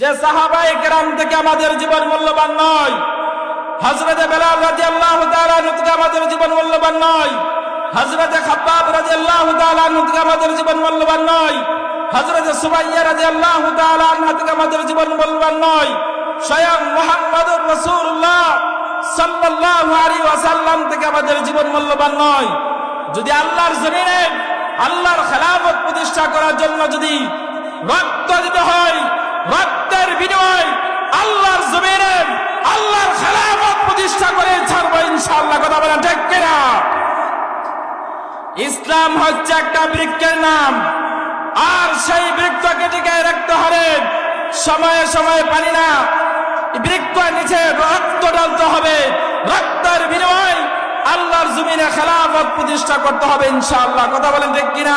যে সাহাবাই কেরাম থেকে আমাদের জীবন মূল্যবান নয় হজরতে বেলাল রাজি আল্লাহ থেকে আমাদের জীবন মূল্যবান নয় হজরতে খাব্বাব রাজি আল্লাহ থেকে আমাদের জীবন মূল্যবান নয় হজরতে সুবাইয়া রাজি আল্লাহ থেকে আমাদের জীবন মূল্যবান নয়, স্বয়ং মোহাম্মদুর রসুল্লাহ সাল্লাল্লাহু আলাইহি ওয়াসাল্লাম থেকে আমাদের জীবন মূল্যবান নয়। যদি আল্লাহর জমিনে আল্লাহর খেলাফত প্রতিষ্ঠা করার জন্য যদি রক্ত দিতে হয় রক্তের বিনিময় আল্লাহর জমিনে আল্লাহর খেলাফত প্রতিষ্ঠা করে ছাড়বো ইনশাআল্লাহ, কথা বলেন ঠিক কিনা? ইসলাম হচ্ছে একটা বৃক্ষের নাম, আর সেই বৃক্ষকে টিকায় রাখতে হবে। সময়ে সময়ে পানি না বৃক্ষ নিচে রক্ত ডালতে হবে। রক্তের বিনিময় আল্লাহর জমিনে খেলাফত প্রতিষ্ঠা করতে হবে ইনশাআল্লাহ, কথা বলেন ঠিক কিনা?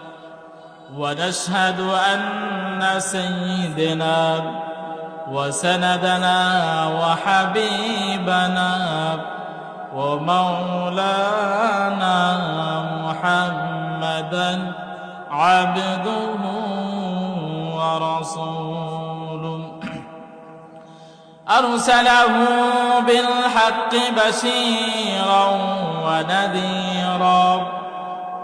ونشهد أن سيدنا وسندنا وحبيبنا ومولانا محمدا عبده ورسوله. أرسله بالحق بشيرا ونذيرا.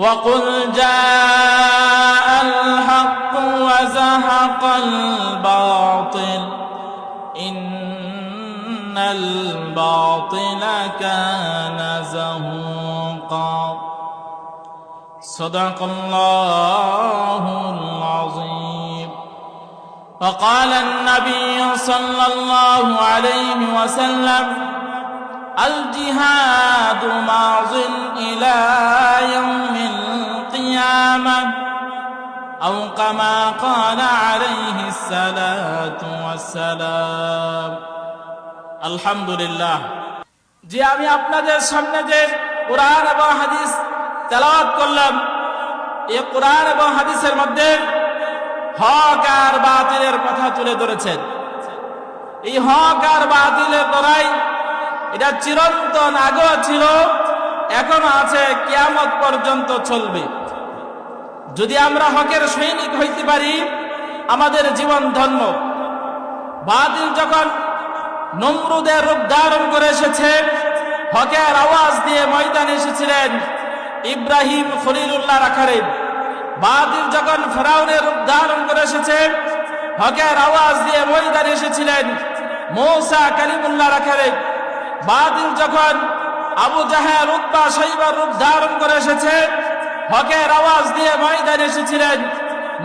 وقل جاء الحق وزهق الباطل. إن الباطل كان زهوقا. صدق الله العظيم. وقال النبي صلى الله عليه وسلم الجهاد ماض إلى أو كما قال عليه الصلاة والسلام الحمد لله যে আমি আপনাদের সামনে যে কোরআন এবং হাদিস তেলাওয়াত করলাম এই কোরআন এবং হাদিসের মধ্যে হক আর বাতিলের কথা তুলে ধরেছেন এই হক আর বাতিলের লড়াই এটা চিরন্তন আগেও ছিল এখনো আছে কিয়ামত পর্যন্ত চলবে যদি আমরা হকের সৈনিক হইতে পারি, আমাদের জীবন ধন্য। বাতিল যখন নমরুদের রূপ ধারণ করে এসেছে, হকের আওয়াজ দিয়ে ময়দানে এসেছিলেন ইব্রাহিম খলিলুল্লাহ রাখারে বাতিল যখন ফেরাউনের রূপ ধারণ করে এসেছে, হকের আওয়াজ দিয়ে ময়দানে এসেছিলেন মৌসা কালিমুল্লাহ রাখারে বাতিল যখন আবু জাহের উত্তা শৈবার রূপ ধারণ করে এসেছে হকের আওয়াজ দিয়ে ময়দানে এসেছিলেন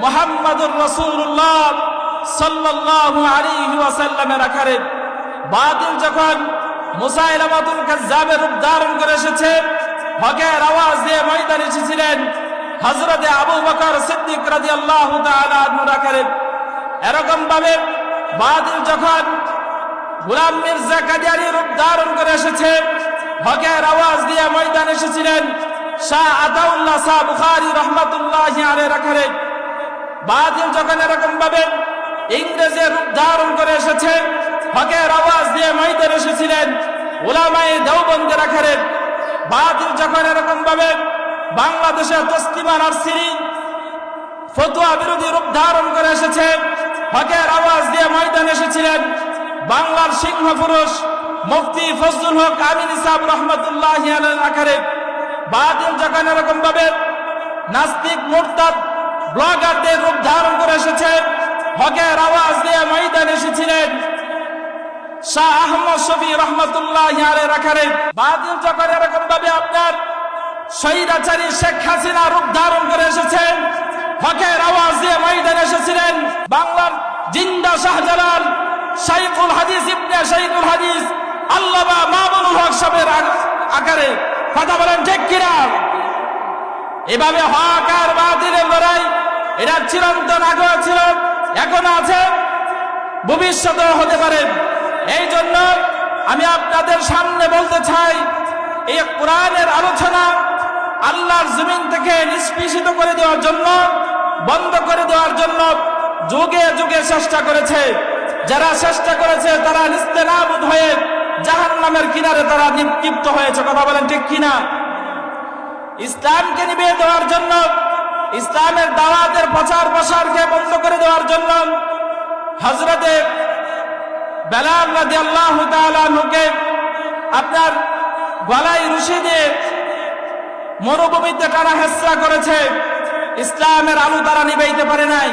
মোহাম্মদুর রসুল্লাহ সাল্লাল্লাহু আলাইহি ওয়াসাল্লামের আকারে। বাতিল যখন মুসাইলামাতুল কাজ্জাবের রূপ ধারণ করে এসেছে, হকের আওয়াজ দিয়ে ময়দানে এসেছিলেন হযরতে আবু বকর সিদ্দিক তাআলা আনহুর আকারে। এরকম ভাবে বাতিল যখন গোলাম মির্জা কাদিয়ারি রূপ ধারণ করে এসেছে, হকের আওয়াজ দিয়ে ময়দান এসেছিলেন শাহ আতাউল্লাহ শাহ বুখারি রহমাতুল্লাহ আলে রাখারে বাতিল যখন এরকম ভাবে ইংরেজের রূপ ধারণ করে এসেছে, হকের আওয়াজ দিয়ে ময়দান এসেছিলেন ওলামাই দেওবন্দের আখারে বাতিল যখন এরকম ভাবে বাংলাদেশের তসলিমা নার্সিরি ফতুয়া বিরোধী রূপ ধারণ করে এসেছে, হকের আওয়াজ দিয়ে ময়দান এসেছিলেন, বাংলার সিংহ পুরুষ মুফতি ফজলুল হক আমিন ইসাব রহমতুল্লাহ আকারে বাতিল যখন এরকম ভাবে নাস্তিক মোরতাদ ব্লগারদের রূপ ধারণ করে এসেছে। হকের আওয়াজ দিয়ে ময়দান এসেছিলেন শাহ আহমদ শফি রহমতুল্লাহ আকারে। বাতিল যখন এরকম ভাবে আপনার স্বৈরাচারী শেখ হাসিনা রূপ ধারণ করে এসেছেন। হকের আওয়াজ দিয়ে ময়দানে এসেছিলেন বাংলার জিন্দা শাহজালাল শাইখুল হাদিস ইবনে শাইখুল হাদিস আল্লামা মামুনুল হক সাহেবের আ- আকারে। কথা বলেন, ঠিক কিনা? এভাবে হক আর বাতিলের লড়াই, এটা চিরন্তন আগে ছিল, এখনও আছে, ভবিষ্যতেও হতে পারে। এই জন্য আমি আপনাদের সামনে বলতে চাই, এই কোরআনের আলোচনা আল্লাহর জমিন থেকে নিষ্পিষিত করে দেওয়ার জন্য, বন্ধ করে দেওয়ার জন্য যুগে যুগে চেষ্টা করেছে। যারা চেষ্টা করেছে, তারা নিস্তেনাবুদ হয়ে জাহান নামের কিনারে তারা নিক্ষিপ্ত হয়েছে। কথা বলেন ঠিক কিনা? ইসলামকে নিবে দেওয়ার জন্য, ইসলামের দাওয়াতের প্রচার প্রসারকে বন্ধ করে দেওয়ার জন্য হজরতে বেলাল রাজি আল্লাহ নুকে আপনার গলায় রুশি দিয়ে মরুভূমিতে টানা হেসরা করেছে, ইসলামের আলু তারা নিবাইতে পারে নাই।